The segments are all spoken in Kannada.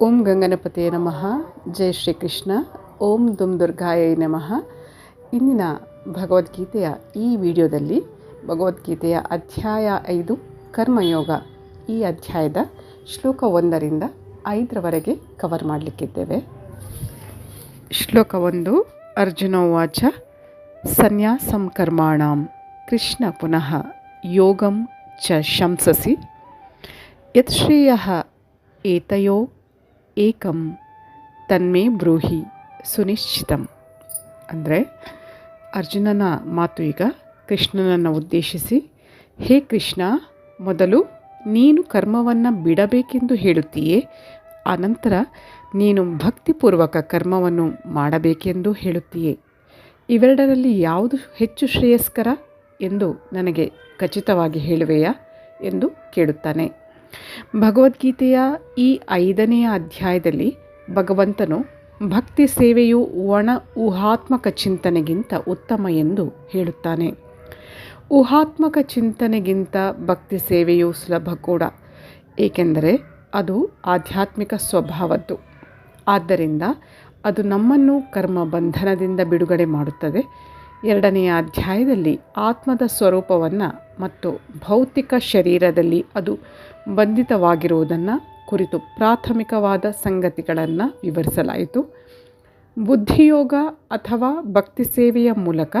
ಓಂ ಗಂಗನಪತಿಯೇ ನಮಃ. ಜೈ ಶ್ರೀಕೃಷ್ಣ. ಓಂ ದುಮ್ ದುರ್ಗಾಯ ನಮಃ. ಇಂದಿನ ಭಗವದ್ಗೀತೆಯ ಈ ವಿಡಿಯೋದಲ್ಲಿ ಭಗವದ್ಗೀತೆಯ ಅಧ್ಯಾಯ ಐದು, ಕರ್ಮಯೋಗ. ಈ ಅಧ್ಯಾಯದ ಶ್ಲೋಕ ಒಂದರಿಂದ ಐದರವರೆಗೆ ಕವರ್ ಮಾಡಲಿಕ್ಕಿದ್ದೇವೆ. ಶ್ಲೋಕ ಒಂದು ಅರ್ಜುನೋವಾಚ ಸನ್ಯಾಸಂ ಕರ್ಮಾಣಂ, ಕೃಷ್ಣ ಪುನಃ ಯೋಗಂ ಚ ಶಂಸಸಿ ಯತ್ ಶ್ರೇಯ ಏತಯೋ ಏಕಂ ತನ್ಮೇ ಬ್ರೂಹಿ ಸುನಿಶ್ಚಿತಂ. ಅಂದರೆ ಅರ್ಜುನನ ಮಾತು ಈಗ ಕೃಷ್ಣನನ್ನು ಉದ್ದೇಶಿಸಿ, ಹೇ ಕೃಷ್ಣ, ಮೊದಲು ನೀನು ಕರ್ಮವನ್ನು ಬಿಡಬೇಕೆಂದು ಹೇಳುತ್ತೀಯೇ, ಆನಂತರ ನೀನು ಭಕ್ತಿಪೂರ್ವಕ ಕರ್ಮವನ್ನು ಮಾಡಬೇಕೆಂದು ಹೇಳುತ್ತೀಯೇ. ಇವೆರಡರಲ್ಲಿ ಯಾವುದು ಹೆಚ್ಚು ಶ್ರೇಯಸ್ಕರ? ಎಂದು ನನಗೆ ಖಚಿತವಾಗಿ ಹೇಳುವೆಯಾ? ಎಂದು ಕೇಳುತ್ತಾನೆ. ಭಗವದ್ಗೀತೆಯ ಈ ಐದನೆಯ ಅಧ್ಯಾಯದಲ್ಲಿ ಭಗವಂತನು ಭಕ್ತಿ ಸೇವೆಯು ಒಣ ಊಹಾತ್ಮಕ ಚಿಂತನೆಗಿಂತ ಉತ್ತಮ ಎಂದು ಹೇಳುತ್ತಾನೆ. ಊಹಾತ್ಮಕ ಚಿಂತನೆಗಿಂತ ಭಕ್ತಿ ಸೇವೆಯು ಸುಲಭ ಕೂಡ, ಏಕೆಂದರೆ ಅದು ಆಧ್ಯಾತ್ಮಿಕ ಸ್ವಭಾವದ್ದು. ಆದ್ದರಿಂದ ಅದು ನಮ್ಮನ್ನು ಕರ್ಮ ಬಂಧನದಿಂದ ಬಿಡುಗಡೆ ಮಾಡುತ್ತದೆ. ಎರಡನೆಯ ಅಧ್ಯಾಯದಲ್ಲಿ ಆತ್ಮದ ಸ್ವರೂಪವನ್ನು ಮತ್ತು ಭೌತಿಕ ಶರೀರದಲ್ಲಿ ಅದು ಬಂಧಿತವಾಗಿರುವುದನ್ನು ಕುರಿತು ಪ್ರಾಥಮಿಕವಾದ ಸಂಗತಿಗಳನ್ನು ವಿವರಿಸಲಾಯಿತು. ಬುದ್ಧಿಯೋಗ ಅಥವಾ ಭಕ್ತಿ ಸೇವೆಯ ಮೂಲಕ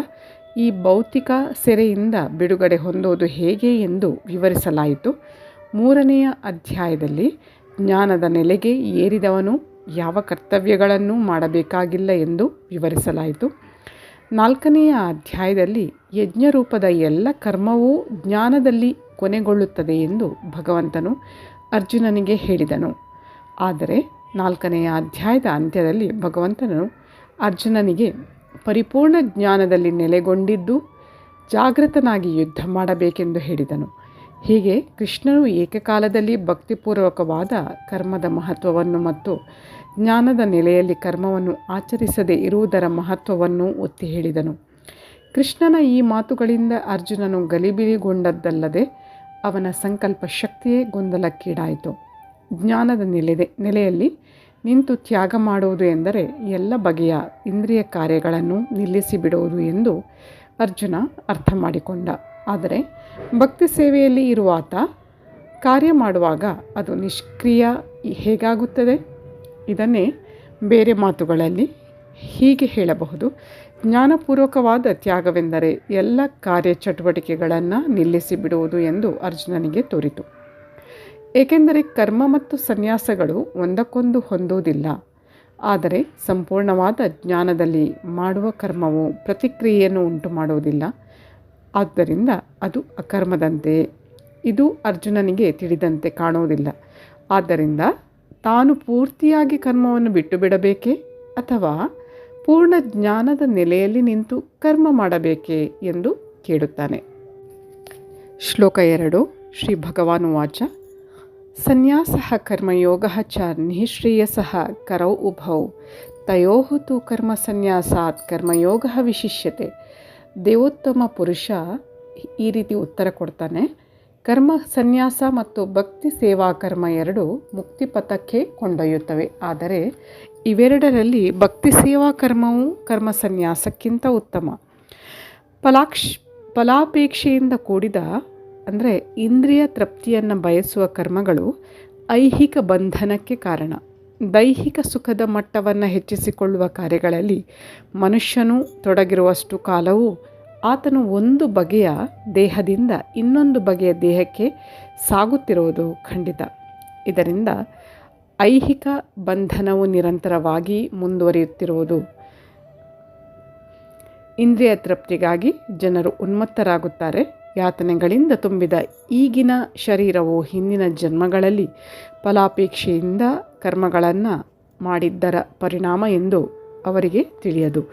ಈ ಭೌತಿಕ ಸೆರೆಯಿಂದ ಬಿಡುಗಡೆ ಹೊಂದುವುದು ಹೇಗೆ ಎಂದು ವಿವರಿಸಲಾಯಿತು. ಮೂರನೆಯ ಅಧ್ಯಾಯದಲ್ಲಿ, ಜ್ಞಾನದ ನೆಲೆಗೆ ಏರಿದವನು ಯಾವ ಕರ್ತವ್ಯಗಳನ್ನು ಮಾಡಬೇಕಾಗಿಲ್ಲ ಎಂದು ವಿವರಿಸಲಾಯಿತು. ನಾಲ್ಕನೆಯ ಅಧ್ಯಾಯದಲ್ಲಿ ಯಜ್ಞರೂಪದ ಎಲ್ಲ ಕರ್ಮವೂ ಜ್ಞಾನದಲ್ಲಿ ಕೊನೆಗೊಳ್ಳುತ್ತದೆ ಎಂದು ಭಗವಂತನು ಅರ್ಜುನನಿಗೆ ಹೇಳಿದನು. ಆದರೆ ನಾಲ್ಕನೆಯ ಅಧ್ಯಾಯದ ಅಂತ್ಯದಲ್ಲಿ ಭಗವಂತನು ಅರ್ಜುನನಿಗೆ ಪರಿಪೂರ್ಣ ಜ್ಞಾನದಲ್ಲಿ ನೆಲೆಗೊಂಡಿದ್ದು ಜಾಗೃತನಾಗಿ ಯುದ್ಧ ಮಾಡಬೇಕೆಂದು ಹೇಳಿದನು. ಹೀಗೆ ಕೃಷ್ಣನು ಏಕಕಾಲದಲ್ಲಿ ಭಕ್ತಿಪೂರ್ವಕವಾದ ಕರ್ಮದ ಮಹತ್ವವನ್ನು ಮತ್ತು ಜ್ಞಾನದ ನೆಲೆಯಲ್ಲಿ ಕರ್ಮವನ್ನು ಆಚರಿಸದೇ ಇರುವುದರ ಮಹತ್ವವನ್ನು ಒತ್ತಿ ಹೇಳಿದನು. ಕೃಷ್ಣನ ಈ ಮಾತುಗಳಿಂದ ಅರ್ಜುನನು ಗಲಿಬಿಲಿಗೊಂಡದ್ದಲ್ಲದೆ ಅವನ ಸಂಕಲ್ಪ ಶಕ್ತಿಯೇ ಗೊಂದಲಕ್ಕೀಡಾಯಿತು. ಜ್ಞಾನದ ನೆಲೆದೆ, ನೆಲೆಯಲ್ಲಿ ನಿಂತು ತ್ಯಾಗ ಮಾಡುವುದು ಎಂದರೆ ಎಲ್ಲ ಬಗೆಯ ಇಂದ್ರಿಯ ಕಾರ್ಯಗಳನ್ನು ನಿಲ್ಲಿಸಿ ಬಿಡುವುದು ಎಂದು ಅರ್ಜುನ ಅರ್ಥ ಮಾಡಿಕೊಂಡ ಆದರೆ ಭಕ್ತಿ ಸೇವೆಯಲ್ಲಿ ಇರುವ ಆತ ಕಾರ್ಯ ಮಾಡುವಾಗ ಅದು ನಿಷ್ಕ್ರಿಯ ಹೇಗಾಗುತ್ತದೆ? ಇದನ್ನೇ ಬೇರೆ ಮಾತುಗಳಲ್ಲಿ ಹೀಗೆ ಹೇಳಬಹುದು. ಜ್ಞಾನಪೂರ್ವಕವಾದ ತ್ಯಾಗವೆಂದರೆ ಎಲ್ಲ ಕಾರ್ಯಚಟುವಟಿಕೆಗಳನ್ನು ನಿಲ್ಲಿಸಿ ಬಿಡುವುದು ಎಂದು ಅರ್ಜುನನಿಗೆ ತೋರಿತು. ಏಕೆಂದರೆ ಕರ್ಮ ಮತ್ತು ಸನ್ಯಾಸಗಳು ಒಂದಕ್ಕೊಂದು ಹೊಂದುವುದಿಲ್ಲ. ಆದರೆ ಸಂಪೂರ್ಣವಾದ ಜ್ಞಾನದಲ್ಲಿ ಮಾಡುವ ಕರ್ಮವು ಪ್ರತಿಕ್ರಿಯೆಯನ್ನು ಉಂಟು ಮಾಡುವುದಿಲ್ಲ ಆದ್ದರಿಂದ ಅದು ಅಕರ್ಮದಂತೆ. ಇದು ಅರ್ಜುನನಿಗೆ ತಿಳಿದಂತೆ ಕಾಣುವುದಿಲ್ಲ. ಆದ್ದರಿಂದ ತಾನು ಪೂರ್ತಿಯಾಗಿ ಕರ್ಮವನ್ನು ಬಿಟ್ಟು ಬಿಡಬೇಕೇ ಅಥವಾ ಪೂರ್ಣ ಜ್ಞಾನದ ನೆಲೆಯಲ್ಲಿ ನಿಂತು ಕರ್ಮ ಮಾಡಬೇಕೇ ಎಂದು ಕೇಳುತ್ತಾನೆ. ಶ್ಲೋಕ ಎರಡು, ಶ್ರೀ ಭಗವಾನು ವಾಚ. ಸನ್ಯಾಸ ಕರ್ಮಯೋಗ ಚ ನಿಶ್ರೇಯಸ ಕರೌ ಉಭೌ. ತಯೋ ತು ಕರ್ಮ ಸನ್ಯಾಸಾತ್ ಕರ್ಮಯೋಗ ವಿಶಿಷ್ಯತೆ. ದೇವೋತ್ತಮ ಪುರುಷ ಈ ರೀತಿ ಉತ್ತರ ಕೊಡ್ತಾನೆ. ಕರ್ಮ, ಸನ್ಯಾಸ ಮತ್ತು ಭಕ್ತಿ ಸೇವಾ ಕರ್ಮ ಎರಡು ಮುಕ್ತಿ ಪಥಕ್ಕೆ ಕೊಂಡೊಯ್ಯುತ್ತವೆ. ಆದರೆ ಇವೆರಡರಲ್ಲಿ ಭಕ್ತಿ ಸೇವಾ ಕರ್ಮವು ಕರ್ಮ ಸನ್ಯಾಸಕ್ಕಿಂತ ಉತ್ತಮ. ಫಲಾಕ್ಷ, ಫಲಾಪೇಕ್ಷೆಯಿಂದ ಕೂಡಿದ ಅಂದರೆ ಇಂದ್ರಿಯ ತೃಪ್ತಿಯನ್ನು ಬಯಸುವ ಕರ್ಮಗಳು ಐಹಿಕ ಬಂಧನಕ್ಕೆ ಕಾರಣ. ದೈಹಿಕ ಸುಖದ ಮಟ್ಟವನ್ನು ಹೆಚ್ಚಿಸಿಕೊಳ್ಳುವ ಕಾರ್ಯಗಳಲ್ಲಿ ಮನುಷ್ಯನು ತೊಡಗಿರುವಷ್ಟು ಕಾಲವೂ ಆತನು ಒಂದು ಬಗೆಯ ದೇಹದಿಂದ ಇನ್ನೊಂದು ಬಗೆಯ ದೇಹಕ್ಕೆ ಸಾಗುತ್ತಿರುವುದು ಖಂಡಿತ. ಇದರಿಂದ ಐಹಿಕ ಬಂಧನವು ನಿರಂತರವಾಗಿ ಮುಂದುವರಿಯುತ್ತಿರುವುದು. ಇಂದ್ರಿಯ ತೃಪ್ತಿಗಾಗಿ ಜನರು ಉನ್ಮತ್ತರಾಗುತ್ತಾರೆ. ಯಾತನೆಗಳಿಂದ ತುಂಬಿದ ಈಗಿನ ಶರೀರವು ಹಿಂದಿನ ಜನ್ಮಗಳಲ್ಲಿ ಫಲಾಪೇಕ್ಷೆಯಿಂದ ಕರ್ಮಗಳನ್ನು ಮಾಡಿದ್ದರ ಪರಿಣಾಮ ಎಂದು ಅವರಿಗೆ ತಿಳಿಯದು.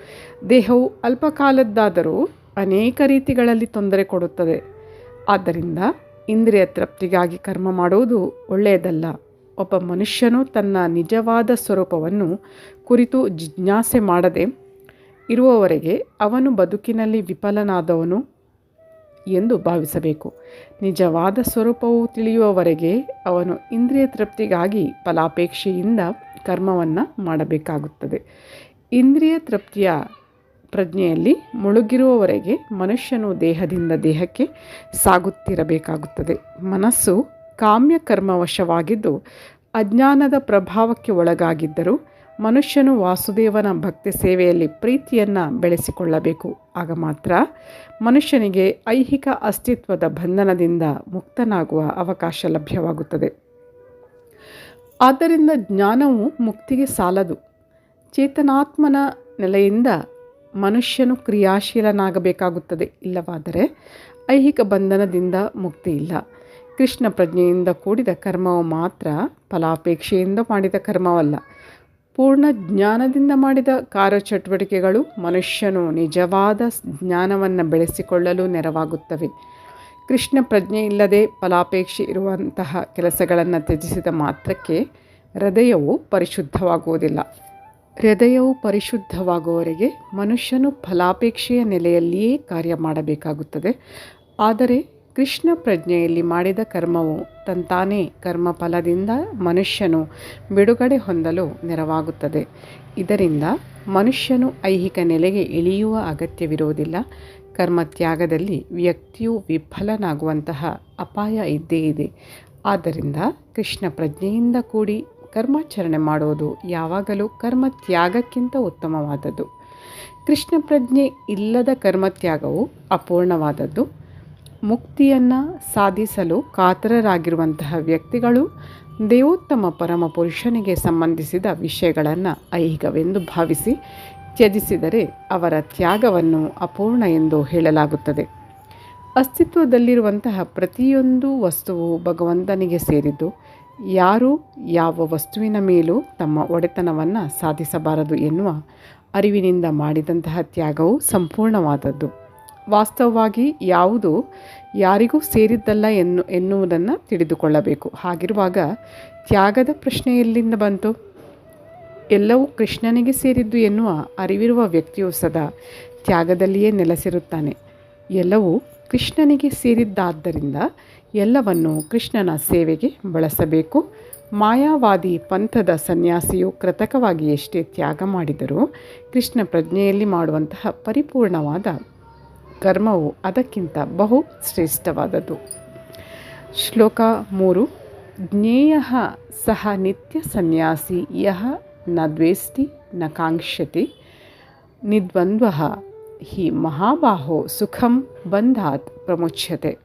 ದೇಹವು ಅಲ್ಪಕಾಲದ್ದಾದರೂ ಅನೇಕ ರೀತಿಗಳಲ್ಲಿ ತೊಂದರೆ ಕೊಡುತ್ತದೆ. ಆದ್ದರಿಂದ ಇಂದ್ರಿಯ ತೃಪ್ತಿಗಾಗಿ ಕರ್ಮ ಮಾಡುವುದು ಒಳ್ಳೆಯದಲ್ಲ. ಒಬ್ಬ ಮನುಷ್ಯನು ತನ್ನ ನಿಜವಾದ ಸ್ವರೂಪವನ್ನು ಕುರಿತು ಜಿಜ್ಞಾಸೆ ಮಾಡದೆ ಇರುವವರೆಗೆ ಅವನು ಬದುಕಿನಲ್ಲಿ ವಿಫಲನಾದವನು. ಎಂದು ಭಾವಿಸಬೇಕು. ನಿಜವಾದ ಸ್ವರೂಪವು ತಿಳಿಯುವವರೆಗೆ ಅವನು ಇಂದ್ರಿಯ ತೃಪ್ತಿಗಾಗಿ ಫಲಾಪೇಕ್ಷೆಯಿಂದ ಕರ್ಮವನ್ನು ಮಾಡಬೇಕಾಗುತ್ತದೆ. ಇಂದ್ರಿಯ ತೃಪ್ತಿಯ ಪ್ರಜ್ಞೆಯಲ್ಲಿ ಮುಳುಗಿರುವವರೆಗೆ ಮನುಷ್ಯನು ದೇಹದಿಂದ ದೇಹಕ್ಕೆ ಸಾಗುತ್ತಿರಬೇಕಾಗುತ್ತದೆ. ಮನಸ್ಸು ಕಾಮ್ಯ ಕರ್ಮವಶವಾಗಿದ್ದು ಅಜ್ಞಾನದ ಪ್ರಭಾವಕ್ಕೆ ಒಳಗಾಗಿದ್ದರೂ ಮನುಷ್ಯನು ವಾಸುದೇವನ ಭಕ್ತಿ ಸೇವೆಯಲ್ಲಿ ಪ್ರೀತಿಯನ್ನು ಬೆಳೆಸಿಕೊಳ್ಳಬೇಕು. ಆಗ ಮಾತ್ರ ಮನುಷ್ಯನಿಗೆ ಐಹಿಕ ಅಸ್ತಿತ್ವದ ಬಂಧನದಿಂದ ಮುಕ್ತನಾಗುವ ಅವಕಾಶ ಲಭ್ಯವಾಗುತ್ತದೆ. ಆದ್ದರಿಂದ ಜ್ಞಾನವು ಮುಕ್ತಿಗೆ ಸಾಲದು. ಚೇತನಾತ್ಮನ ನೆಲೆಯಿಂದ ಮನುಷ್ಯನು ಕ್ರಿಯಾಶೀಲನಾಗಬೇಕಾಗುತ್ತದೆ. ಇಲ್ಲವಾದರೆ ಐಹಿಕ ಬಂಧನದಿಂದ ಮುಕ್ತಿ ಇಲ್ಲ. ಕೃಷ್ಣ ಪ್ರಜ್ಞೆಯಿಂದ ಕೂಡಿದ ಕರ್ಮವು ಮಾತ್ರ ಫಲಾಪೇಕ್ಷೆಯಿಂದ ಮಾಡಿದ ಕರ್ಮವಲ್ಲ. ಪೂರ್ಣ ಜ್ಞಾನದಿಂದ ಮಾಡಿದ ಕಾರ್ಯಚಟುವಟಿಕೆಗಳು ಮನುಷ್ಯನು ನಿಜವಾದ ಜ್ಞಾನವನ್ನು ಬೆಳೆಸಿಕೊಳ್ಳಲು ನೆರವಾಗುತ್ತವೆ. ಕೃಷ್ಣ ಪ್ರಜ್ಞೆ ಇಲ್ಲದೆ ಫಲಾಪೇಕ್ಷೆ ಇರುವಂತಹ ಕೆಲಸಗಳನ್ನು ತ್ಯಜಿಸಿದ ಮಾತ್ರಕ್ಕೆ ಹೃದಯವು ಪರಿಶುದ್ಧವಾಗುವುದಿಲ್ಲ. ಹೃದಯವು ಪರಿಶುದ್ಧವಾಗುವವರೆಗೆ ಮನುಷ್ಯನು ಫಲಾಪೇಕ್ಷೆಯ ನೆಲೆಯಲ್ಲಿಯೇ ಕಾರ್ಯ ಮಾಡಬೇಕಾಗುತ್ತದೆ. ಆದರೆ ಕೃಷ್ಣ ಪ್ರಜ್ಞೆಯಲ್ಲಿ ಮಾಡಿದ ಕರ್ಮವು ತಂತಾನೇ ಕರ್ಮಫಲದಿಂದ ಮನುಷ್ಯನು ಬಿಡುಗಡೆ ಹೊಂದಲು ನೆರವಾಗುತ್ತದೆ. ಇದರಿಂದ ಮನುಷ್ಯನು ಐಹಿಕ ನೆಲೆಗೆ ಇಳಿಯುವ ಅಗತ್ಯವಿರುವುದಿಲ್ಲ. ಕರ್ಮತ್ಯಾಗದಲ್ಲಿ ವ್ಯಕ್ತಿಯು ವಿಫಲನಾಗುವಂತಹ ಅಪಾಯ ಇದ್ದೇ ಇದೆ. ಆದ್ದರಿಂದ ಕೃಷ್ಣ ಪ್ರಜ್ಞೆಯಿಂದ ಕೂಡಿ ಕರ್ಮಾಚರಣೆ ಮಾಡುವುದು ಯಾವಾಗಲೂ ಕರ್ಮ ತ್ಯಾಗಕ್ಕಿಂತ ಉತ್ತಮವಾದದ್ದು. ಕೃಷ್ಣ ಪ್ರಜ್ಞೆ ಇಲ್ಲದ ಕರ್ಮತ್ಯಾಗವು ಅಪೂರ್ಣವಾದದ್ದು. ಮುಕ್ತಿಯನ್ನು ಸಾಧಿಸಲು ಕಾತರರಾಗಿರುವಂತಹ ವ್ಯಕ್ತಿಗಳು ದೇವೋತ್ತಮ ಪರಮ ಪುರುಷನಿಗೆ ಸಂಬಂಧಿಸಿದ ವಿಷಯಗಳನ್ನು ಐಹಿಕವೆಂದು ಭಾವಿಸಿ ತ್ಯಜಿಸಿದರೆ ಅವರ ತ್ಯಾಗವನ್ನು ಅಪೂರ್ಣ ಎಂದು ಹೇಳಲಾಗುತ್ತದೆ. ಅಸ್ತಿತ್ವದಲ್ಲಿರುವಂತಹ ಪ್ರತಿಯೊಂದು ವಸ್ತುವು ಭಗವಂತನಿಗೆ ಸೇರಿದ್ದು ಯಾರೂ ಯಾವ ವಸ್ತುವಿನ ಮೇಲೂ ತಮ್ಮ ಒಡೆತನವನ್ನು ಸಾಧಿಸಬಾರದು ಎನ್ನುವ ಅರಿವಿನಿಂದ ಮಾಡಿದಂತಹ ತ್ಯಾಗವು ಸಂಪೂರ್ಣವಾದದ್ದು. ವಾಸ್ತವವಾಗಿ ಯಾವುದು ಯಾರಿಗೂ ಸೇರಿದ್ದಲ್ಲ ಎನ್ನು, ಎನ್ನುವುದನ್ನು ತಿಳಿದುಕೊಳ್ಳಬೇಕು. ಹಾಗಿರುವಾಗ ತ್ಯಾಗದ ಪ್ರಶ್ನೆ ಎಲ್ಲಿಂದ ಬಂತು? ಎಲ್ಲವೂ ಕೃಷ್ಣನಿಗೆ ಸೇರಿದ್ದು ಎನ್ನುವ ಅರಿವಿರುವ ವ್ಯಕ್ತಿಯು ಸದಾ ತ್ಯಾಗದಲ್ಲಿಯೇ ನೆಲೆಸಿರುತ್ತಾನೆ. ಎಲ್ಲವೂ ಕೃಷ್ಣನಿಗೆ ಸೇರಿದ್ದಾದ್ದರಿಂದ ಎಲ್ಲವನ್ನು ಕೃಷ್ಣನ ಸೇವೆಗೆ ಬಳಸಬೇಕು. ಮಾಯಾವಾದಿ ಪಂಥದ ಸನ್ಯಾಸಿಯು ಕೃತಕವಾಗಿ ಎಷ್ಟೇ ತ್ಯಾಗ ಮಾಡಿದರೂ ಕೃಷ್ಣ ಪ್ರಜ್ಞೆಯಲ್ಲಿ ಮಾಡುವಂತಹ ಪರಿಪೂರ್ಣವಾದ ಕರ್ಮವು ಅದಕ್ಕಿಂತ ಬಹು ಶ್ರೇಷ್ಠವಾದದ್ದು. ಶ್ಲೋಕ ಮೂರು, ಜ್ಞೇಯ ಸಹ ನಿತ್ಯ ಸನ್ಯಾಸಿ ಯಹ ನ ದ್ವೇಷ್ಟಿ ನ ಕಾಂಕ್ಷತಿ ನಿದ್ವಂದ್ವ ಹಿ ಮಹಾಬಾಹೋ ಸುಖಂ ಬಂಧಾತ್ ಪ್ರಮುಚ್ಯತೆ.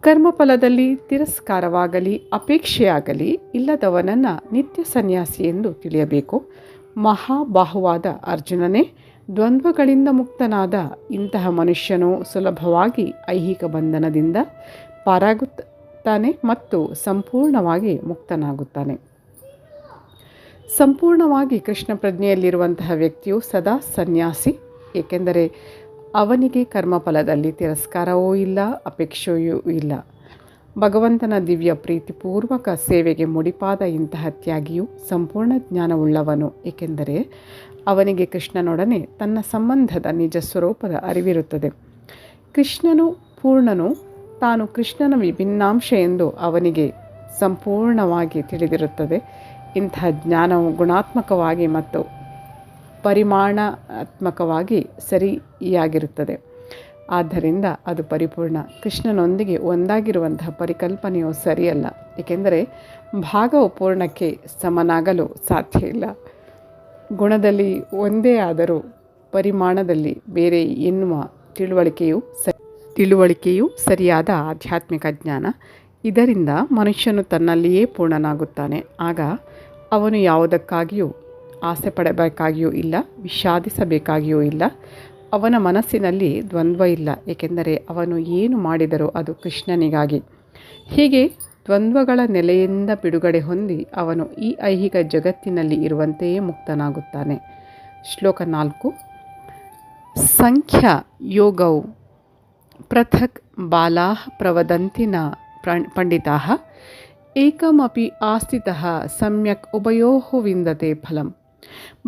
ಕರ್ಮಫಲದಲ್ಲಿ ತಿರಸ್ಕಾರವಾಗಲಿ, ಅಪೇಕ್ಷೆಯಾಗಲಿ ಇಲ್ಲದವನನ್ನು ನಿತ್ಯ ಸನ್ಯಾಸಿ ಎಂದು ತಿಳಿಯಬೇಕು. ಮಹಾಬಾಹುವಾದ ಅರ್ಜುನನೇ ದ್ವಂದ್ವಗಳಿಂದ ಮುಕ್ತನಾದ ಇಂತಹ ಮನುಷ್ಯನು ಸುಲಭವಾಗಿ ಐಹಿಕ ಬಂಧನದಿಂದ ಪಾರಾಗುತ್ತಾನೆ ಮತ್ತು ಸಂಪೂರ್ಣವಾಗಿ ಮುಕ್ತನಾಗುತ್ತಾನೆ. ಸಂಪೂರ್ಣವಾಗಿ ಕೃಷ್ಣ ಪ್ರಜ್ಞೆಯಲ್ಲಿರುವಂತಹ ವ್ಯಕ್ತಿಯು ಸದಾ ಸನ್ಯಾಸಿ, ಏಕೆಂದರೆ ಅವನಿಗೆ ಕರ್ಮಫಲದಲ್ಲಿ ತಿರಸ್ಕಾರವೂ ಇಲ್ಲ, ಅಪೇಕ್ಷೆಯೂ ಇಲ್ಲ. ಭಗವಂತನ ದಿವ್ಯ ಪ್ರೀತಿಪೂರ್ವಕ ಸೇವೆಗೆ ಮುಡಿಪಾದ ಇಂತಹ ತ್ಯಾಗಿಯು ಸಂಪೂರ್ಣ ಜ್ಞಾನವುಳ್ಳವನು, ಏಕೆಂದರೆ ಅವನಿಗೆ ಕೃಷ್ಣನೊಡನೆ ತನ್ನ ಸಂಬಂಧದ ನಿಜ ಸ್ವರೂಪದ ಅರಿವಿರುತ್ತದೆ. ಕೃಷ್ಣನು ಪೂರ್ಣನು, ತಾನು ಕೃಷ್ಣನ ವಿಭಿನ್ನಾಂಶ ಎಂದು ಅವನಿಗೆ ಸಂಪೂರ್ಣವಾಗಿ ತಿಳಿದಿರುತ್ತದೆ. ಇಂತಹ ಜ್ಞಾನವು ಗುಣಾತ್ಮಕವಾಗಿ ಮತ್ತು ಪರಿಮಾಣಾತ್ಮಕವಾಗಿ ಸರಿಯಾಗಿರುತ್ತದೆ. ಆದ್ದರಿಂದ ಅದು ಪರಿಪೂರ್ಣ. ಕೃಷ್ಣನೊಂದಿಗೆ ಒಂದಾಗಿರುವಂತಹ ಪರಿಕಲ್ಪನೆಯು ಸರಿಯಲ್ಲ. ಏಕೆಂದರೆ ಭಾಗವು ಪೂರ್ಣಕ್ಕೆ ಸಮನಾಗಲು ಸಾಧ್ಯ ಇಲ್ಲ. ಗುಣದಲ್ಲಿ ಒಂದೇ ಆದರೂ ಪರಿಮಾಣದಲ್ಲಿ ಬೇರೆ ಎನ್ನುವ ತಿಳುವಳಿಕೆಯು ಸರಿ, ತಿಳುವಳಿಕೆಯು ಸರಿಯಾದ ಆಧ್ಯಾತ್ಮಿಕ ಜ್ಞಾನ. ಇದರಿಂದ ಮನುಷ್ಯನು ತನ್ನಲ್ಲಿಯೇ ಪೂರ್ಣನಾಗುತ್ತಾನೆ. ಆಗ ಅವನು ಯಾವುದಕ್ಕಾಗಿಯೂ ಆಸೆ ಪಡಬೇಕಾಗಿಯೂ ಇಲ್ಲ, ವಿಷಾದಿಸಬೇಕಾಗಿಯೂ ಇಲ್ಲ. ಅವನ ಮನಸ್ಸಿನಲ್ಲಿ ದ್ವಂದ್ವ ಇಲ್ಲ, ಏಕೆಂದರೆ ಅವನು ಏನು ಮಾಡಿದರೂ ಅದು ಕೃಷ್ಣನಿಗಾಗಿ. ಹೀಗೆ ದ್ವಂದ್ವಗಳ ನೆಲೆಯಿಂದ ಬಿಡುಗಡೆ ಹೊಂದಿ ಅವನು ಈ ಐಹಿಕ ಜಗತ್ತಿನಲ್ಲಿ ಇರುವಂತೆಯೇ ಮುಕ್ತನಾಗುತ್ತಾನೆ. ಶ್ಲೋಕ ನಾಲ್ಕು. ಸಂಖ್ಯ ಯೋಗವು ಪೃಥಕ್ ಬಾಲಾ ಪ್ರವದಂತಿನ ಪಂಡಿತಾ ಏಕಮಪಿ ಆಸ್ತಿತಃ ಸಮ್ಯಕ್ ಉಭಯೋ ವಿಂದತೆ ಫಲಂ.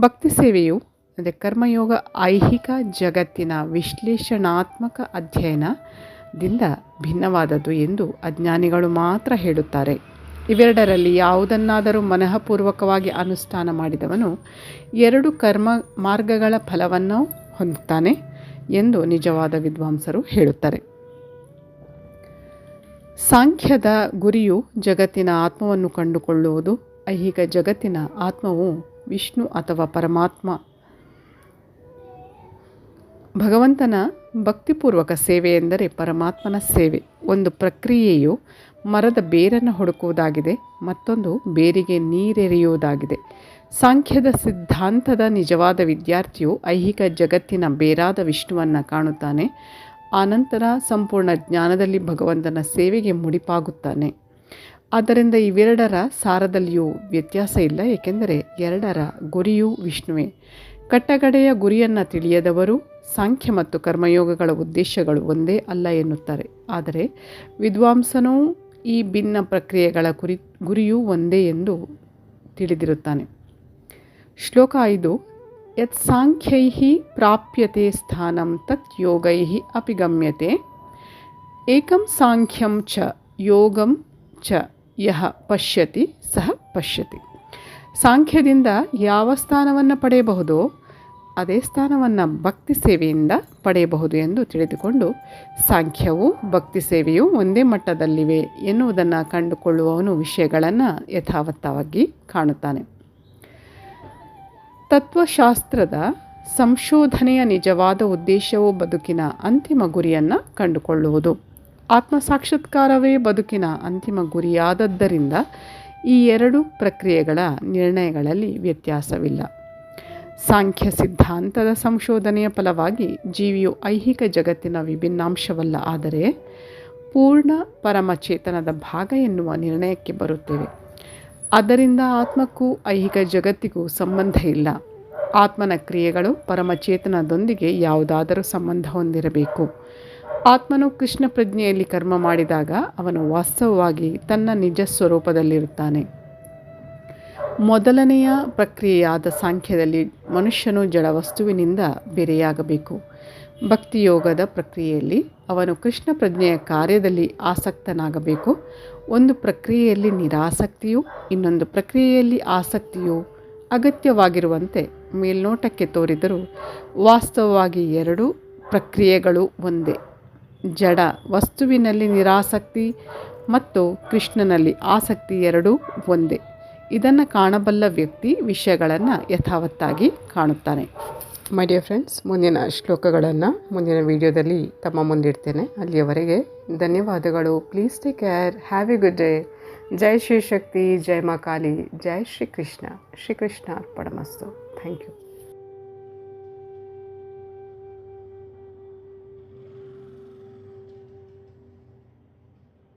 ಭಕ್ತಿ ಸೇವೆಯು, ಅಂದರೆ ಕರ್ಮಯೋಗ ಐಹಿಕ ಜಗತ್ತಿನ ವಿಶ್ಲೇಷಣಾತ್ಮಕ ಅಧ್ಯಯನ ದಿಂದ ಭಿನ್ನವಾದದ್ದು ಎಂದು ಅಜ್ಞಾನಿಗಳು ಮಾತ್ರ ಹೇಳುತ್ತಾರೆ. ಇವೆರಡರಲ್ಲಿ ಯಾವುದನ್ನಾದರೂ ಮನಃಪೂರ್ವಕವಾಗಿ ಅನುಷ್ಠಾನ ಮಾಡಿದವನು ಎರಡು ಕರ್ಮ ಮಾರ್ಗಗಳ ಫಲವನ್ನು ಹೊಂದುತ್ತಾನೆ ಎಂದು ನಿಜವಾದ ವಿದ್ವಾಂಸರು ಹೇಳುತ್ತಾರೆ. ಸಾಂಖ್ಯದ ಗುರಿಯು ಜಗತ್ತಿನ ಆತ್ಮವನ್ನು ಕಂಡುಕೊಳ್ಳುವುದು, ಐಹಿಕ ಜಗತ್ತಿನ ಆತ್ಮವು ವಿಷ್ಣು ಅಥವಾ ಪರಮಾತ್ಮ ಭಗವಂತನ ಭಕ್ತಿಪೂರ್ವಕ ಸೇವೆ ಎಂದರೆ ಪರಮಾತ್ಮನ ಸೇವೆ. ಒಂದು ಪ್ರಕ್ರಿಯೆಯು ಮರದ ಬೇರನ್ನು ಹುಡುಕುವುದಾಗಿದೆ, ಮತ್ತೊಂದು ಬೇರಿಗೆ ನೀರೆರೆಯುವುದಾಗಿದೆ. ಸಾಂಖ್ಯದ ಸಿದ್ಧಾಂತದ ನಿಜವಾದ ವಿದ್ಯಾರ್ಥಿಯು ಐಹಿಕ ಜಗತ್ತಿನ ಬೇರಾದ ವಿಷ್ಣುವನ್ನು ಕಾಣುತ್ತಾನೆ, ಆನಂತರ ಸಂಪೂರ್ಣ ಜ್ಞಾನದಲ್ಲಿ ಭಗವಂತನ ಸೇವೆಗೆ ಮುಡಿಪಾಗುತ್ತಾನೆ. ಆದ್ದರಿಂದ ಇವೆರಡರ ಸಾರದಲ್ಲಿಯೂ ವ್ಯತ್ಯಾಸ ಇಲ್ಲ, ಏಕೆಂದರೆ ಎರಡರ ಗುರಿಯೂ ವಿಷ್ಣುವೆ. ಕಟ್ಟಗಡೆಯ ಗುರಿಯನ್ನು ತಿಳಿಯದವರು ಸಾಂಖ್ಯ ಮತ್ತು ಕರ್ಮಯೋಗಗಳ ಉದ್ದೇಶಗಳು ಒಂದೇ ಅಲ್ಲ ಎನ್ನುತ್ತಾರೆ. ಆದರೆ ವಿದ್ವಾಂಸನೂ ಈ ಭಿನ್ನ ಪ್ರಕ್ರಿಯೆಗಳ ಕುರಿ, ಗುರಿಯೂ ಒಂದೇ ಎಂದು ತಿಳಿದಿರುತ್ತಾನೆ. ಶ್ಲೋಕ ಐದು, ಯತ್ ಸಾಂಖ್ಯೈ ಪ್ರಾಪ್ಯತೆ ಸ್ಥಾನಂ ತತ್ ಯೋಗೈ ಅಪಿಗಮ್ಯತೆ, ಏಕಂ ಸಾಂಖ್ಯಂ ಚ ಯೋಗಂ ಚ ಯಹ ಪಶ್ಯತಿ ಸಹ ಪಶ್ಯತಿ. ಸಾಂಖ್ಯದಿಂದ ಯಾವ ಸ್ಥಾನವನ್ನು ಪಡೆಯಬಹುದೋ ಅದೇ ಸ್ಥಾನವನ್ನು ಭಕ್ತಿ ಸೇವೆಯಿಂದ ಪಡೆಯಬಹುದು ಎಂದು ತಿಳಿದುಕೊಂಡು, ಸಾಂಖ್ಯವು ಭಕ್ತಿ ಸೇವೆಯು ಒಂದೇ ಮಟ್ಟದಲ್ಲಿವೆ ಎನ್ನುವುದನ್ನು ಕಂಡುಕೊಳ್ಳುವವನು ವಿಷಯಗಳನ್ನು ಯಥಾವತ್ತವಾಗಿ ಕಾಣುತ್ತಾನೆ. ತತ್ವಶಾಸ್ತ್ರದ ಸಂಶೋಧನೆಯ ನಿಜವಾದ ಉದ್ದೇಶವು ಬದುಕಿನ ಅಂತಿಮ ಗುರಿಯನ್ನು ಕಂಡುಕೊಳ್ಳುವುದು. ಆತ್ಮ ಸಾಕ್ಷಾತ್ಕಾರವೇ ಬದುಕಿನ ಅಂತಿಮ ಗುರಿಯಾದದ್ದರಿಂದ ಈ ಎರಡು ಪ್ರಕ್ರಿಯೆಗಳ ನಿರ್ಣಯಗಳಲ್ಲಿ ವ್ಯತ್ಯಾಸವಿಲ್ಲ. ಸಾಂಖ್ಯ ಸಿದ್ಧಾಂತದ ಸಂಶೋಧನೆಯ ಫಲವಾಗಿ ಜೀವಿಯು ಐಹಿಕ ಜಗತ್ತಿನ ವಿಭಿನ್ನಾಂಶವಲ್ಲ, ಆದರೆ ಪೂರ್ಣ ಪರಮಚೇತನದ ಭಾಗ ಎನ್ನುವ ನಿರ್ಣಯಕ್ಕೆ ಬರುತ್ತೇವೆ. ಅದರಿಂದ ಆತ್ಮಕ್ಕೂ ಐಹಿಕ ಜಗತ್ತಿಗೂ ಸಂಬಂಧ ಇಲ್ಲ. ಆತ್ಮನ ಕ್ರಿಯೆಗಳು ಪರಮಚೇತನದೊಂದಿಗೆ ಯಾವುದಾದರೂ ಸಂಬಂಧ ಹೊಂದಿರಬೇಕು. ಆತ್ಮನು ಕೃಷ್ಣ ಪ್ರಜ್ಞೆಯಲ್ಲಿ ಕರ್ಮ ಮಾಡಿದಾಗ ಅವನು ವಾಸ್ತವವಾಗಿ ತನ್ನ ನಿಜ ಸ್ವರೂಪದಲ್ಲಿರುತ್ತಾನೆ. ಮೊದಲನೆಯ ಪ್ರಕ್ರಿಯೆಯಾದ ಸಾಂಖ್ಯದಲ್ಲಿ ಮನುಷ್ಯನು ಜಡ ವಸ್ತುವಿನಿಂದ ಬೇರೆಯಾಗಬೇಕು. ಭಕ್ತಿಯೋಗದ ಪ್ರಕ್ರಿಯೆಯಲ್ಲಿ ಅವನು ಕೃಷ್ಣ ಪ್ರಜ್ಞೆಯ ಕಾರ್ಯದಲ್ಲಿ ಆಸಕ್ತನಾಗಬೇಕು. ಒಂದು ಪ್ರಕ್ರಿಯೆಯಲ್ಲಿ ನಿರಾಸಕ್ತಿಯು, ಇನ್ನೊಂದು ಪ್ರಕ್ರಿಯೆಯಲ್ಲಿ ಆಸಕ್ತಿಯು ಅಗತ್ಯವಾಗಿರುವಂತೆ ಮೇಲ್ನೋಟಕ್ಕೆ ತೋರಿದರೂ ವಾಸ್ತವವಾಗಿ ಎರಡು ಪ್ರಕ್ರಿಯೆಗಳು ಒಂದೇ. ಜಡ ವಸ್ತುವಿನಲ್ಲಿ ನಿರಾಸಕ್ತಿ ಮತ್ತು ಕೃಷ್ಣನಲ್ಲಿ ಆಸಕ್ತಿ ಎರಡೂ ಒಂದೇ. ಇದನ್ನು ಕಾಣಬಲ್ಲ ವ್ಯಕ್ತಿ ವಿಷಯಗಳನ್ನು ಯಥಾವತ್ತಾಗಿ ಕಾಣುತ್ತಾನೆ. ಮೈ ಡಿಯರ್ ಫ್ರೆಂಡ್ಸ್ ಮುಂದಿನ ಶ್ಲೋಕಗಳನ್ನು ಮುಂದಿನ ವಿಡಿಯೋದಲ್ಲಿ ತಮ್ಮ ಮುಂದಿಡ್ತೇನೆ. ಅಲ್ಲಿಯವರೆಗೆ ಧನ್ಯವಾದಗಳು. Please take care have a good day ಜೈ ಶ್ರೀ ಶಕ್ತಿ, ಜೈ ಮಾ ಕಾಲಿ, ಜೈ ಶ್ರೀ ಕೃಷ್ಣ. ಶ್ರೀ ಶ್ರೀಕೃಷ್ಣ ಅರ್ಪಣಮಸ್ತು. Thank you